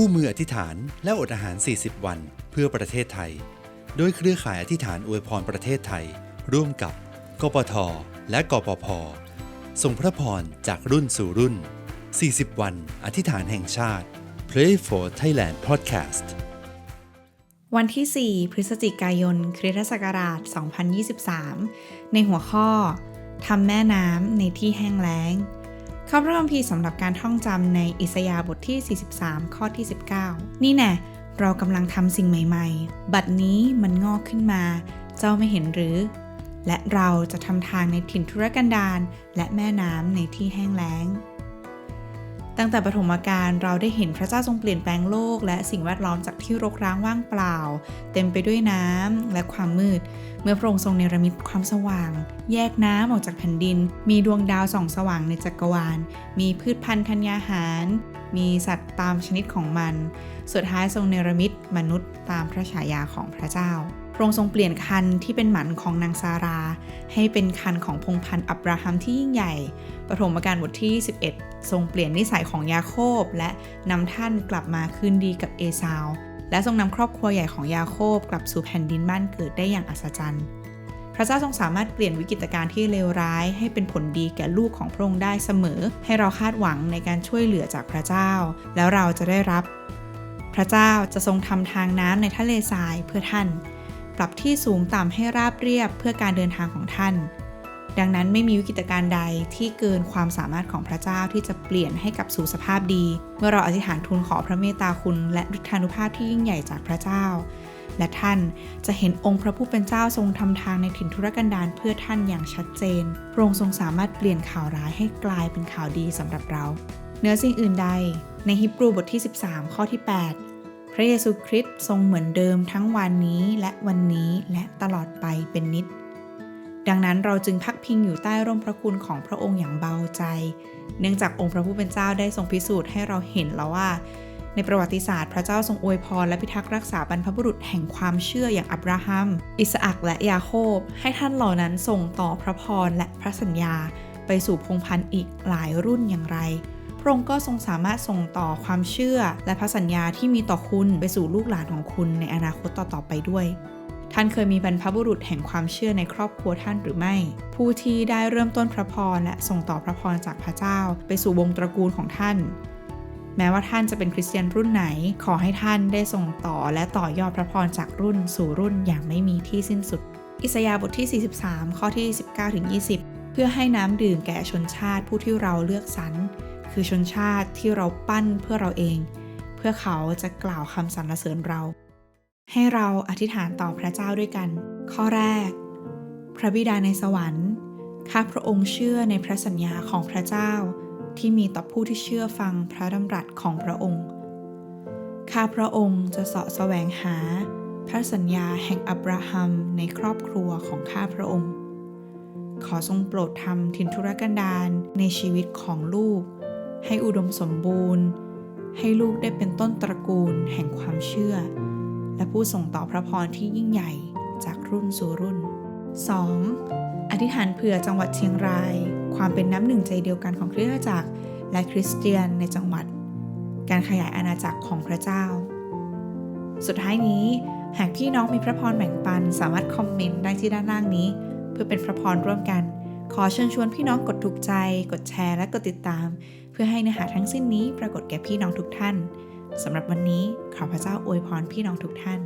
คู่มืออธิษฐานและอดอาหาร 40 วัน เพื่อประเทศไทย โดยเครือข่ายอธิษฐานอวยพรประเทศไทย ร่วมกับ กปท และกปพส่งพระพรจากรุ่นสู่รุ่น 40 วัน อธิษฐานแห่งชาติ Pray for Thailand Podcast วันที่ 4 พฤศจิกายน คริสตศักราช 2023 ในหัวข้อทำแม่น้ำในที่แห้งแล้ง ข้าพระคัมภีร์สำหรับการท่องจำในอิสยาห์บทที่ 43 ข้อที่ 19 นี่แน่เรากำลังทำสิ่งใหม่ ๆ บัดนี้มันงอกขึ้นมา เจ้าไม่เห็นหรือ และเราจะทำทางในถิ่นทุรกันดารและแม่น้ำในที่แห้งแล้ง ตั้งแต่ปฐมกาลเราได้เห็นพระเจ้าทรงเปลี่ยนแปลงโลก และสิ่งแวดล้อมจากที่รกร้างว่างเปล่า เต็มไปด้วยน้ำและความมืด เมื่อพระองค์ทรงเนรมิตความสว่าง แยกน้ำออกจากแผ่นดิน มีดวงดาวส่องสว่างในจักรวาล มีพืชพันธุ์ธัญญาหาร มีสัตว์ตามชนิดของมัน สุดท้ายทรงเนรมิตมนุษย์ตามพระฉายาของพระเจ้า ระองค์ทรงเปลี่ยนคันที่เป็นหมันของนางซารา ให้เป็นคันของพงพันธ์อับราฮัมที่ยิ่งใหญ่ ปฐมกาลบทที่ 11 ทรงเปลี่ยนนิสัยของยาโคบ และนำท่านกลับมาคืนดีกับเอซาว และทรงนำครอบครัวใหญ่ของยาโคบกลับสู่แผ่นดินบ้านเกิดได้อย่างอัศจรรย์ พระเจ้าทรงสามารถเปลี่ยนวิกฤตการณ์ที่เลวร้าย ให้เป็นผลดีแก่ลูกของพระองค์ได้เสมอ ให้เราคาดหวังในการช่วยเหลือจากพระเจ้า แล้วเราจะได้รับ พระเจ้าจะทรงทำทางน้ำในทะเลทรายเพื่อท่าน ปรับที่สูงต่ำให้ราบเรียบเพื่อการเดินทางของท่าน ดังนั้นไม่มีวิกฤตการณ์ใดที่เกินความสามารถของพระเจ้าที่จะเปลี่ยนให้กลับสู่สภาพดี เมื่อเราอธิษฐานทูลขอพระเมตตาคุณ และฤทธานุภาพที่ยิ่งใหญ่จากพระเจ้า และท่านจะเห็นองค์พระผู้เป็นเจ้าทรงทำทางในถิ่นทุรกันดารเพื่อท่านอย่างชัดเจนพระองค์ทรงสามารถเปลี่ยนข่าวร้ายให้กลายเป็นข่าวดีสำหรับเราเนื้อสิ่งอื่นใด ในฮิบรูบทที่ 13 ข้อที่ 8 ระเยซูคริสต์ทรงเหมือนเดิมทั้งวันนี้และวันนี้และตลอดไปเป็นนิจดังนั้นเราจึงพักพิงอยู่ใต้ร่มพระคุณของพระองค์อย่างเบาใจ เนื่องจากองค์พระผู้เป็นเจ้าได้ทรงพิสูจน์ให้เราเห็นแล้วว่า ในประวัติศาสตร์พระเจ้าทรงอวยพรและพิทักษ์รักษาบรรพบุรุษแห่งความเชื่ออย่างอับราฮัม อิสอักและยาโคบ ให้ท่านเหล่านั้นส่งต่อพระพรและพระสัญญา ไปสู่พงพันธุ์อีกหลายรุ่นอย่างไร พระองค์ก็ทรงสามารถส่งต่อความเชื่อ และพระสัญญาที่มีต่อคุณไปสู่ลูกหลานของคุณในอนาคตต่อๆไปด้วยท่านเคยมีบรรพบุรุษแห่งความเชื่อในครอบครัวท่านหรือไม่ ผู้ที่ได้เริ่มต้นพระพรและส่งต่อพระพรจากพระเจ้า ไปสู่วงตระกูลของท่าน แม้ว่าท่านจะเป็นคริสเตียนรุ่นไหน ขอให้ท่านได้ส่งต่อและต่อยอดพระพรจากรุ่นสู่รุ่นอย่างไม่มีที่สิ้นสุด อิสยาห์บทที่ 43 ข้อที่ 19ถึง20 เพื่อให้น้ำดื่มแก่ชนชาติผู้ที่เราเลือกสรร คือชนชาติที่เราปั้นเพื่อเราเอง เพื่อเขาจะกล่าวคำสรรเสริญเรา ให้เราอธิษฐานต่อพระเจ้าด้วยกัน ข้อแรก พระบิดาในสวรรค์ข้าพระองค์เชื่อในพระสัญญาของพระเจ้า ที่มีต่อผู้ที่เชื่อฟังพระดำรัสของพระองค์ข้าพระองค์จะเสาะแสวงหา พระสัญญาแห่งอับราฮัมในครอบครัวของข้าพระองค์ ขอทรงโปรดทำทินทุรกันดารในชีวิตของลูก ให้อุดมสมบูรณ์ ให้ลูกได้เป็นต้นตระกูลแห่งความเชื่อ และผู้ส่งต่อพระพรที่ยิ่งใหญ่จากรุ่นสู่รุ่น 2. อธิษฐานเผื่อจังหวัดเชียงราย ความเป็นน้ำหนึ่งใจเดียวกันของคริสตจักรและคริสเตียนในจังหวัด การขยายอาณาจักรของพระเจ้า สุดท้ายนี้หากพี่น้องมีพระพรแบ่งปันสามารถคอมเมนต์ได้ที่ด้านล่างนี้ เพื่อเป็นพระพรร่วมกัน ขอเชิญชวนพี่น้องกดถูกใจ กดแชร์และกดติดตาม เพื่อให้เนื้อหาทั้งสิ้นนี้ปรากฏแก่พี่น้องทุกท่านสำหรับวันนี้ขอพระเจ้าอวยพรพี่น้องทุกท่าน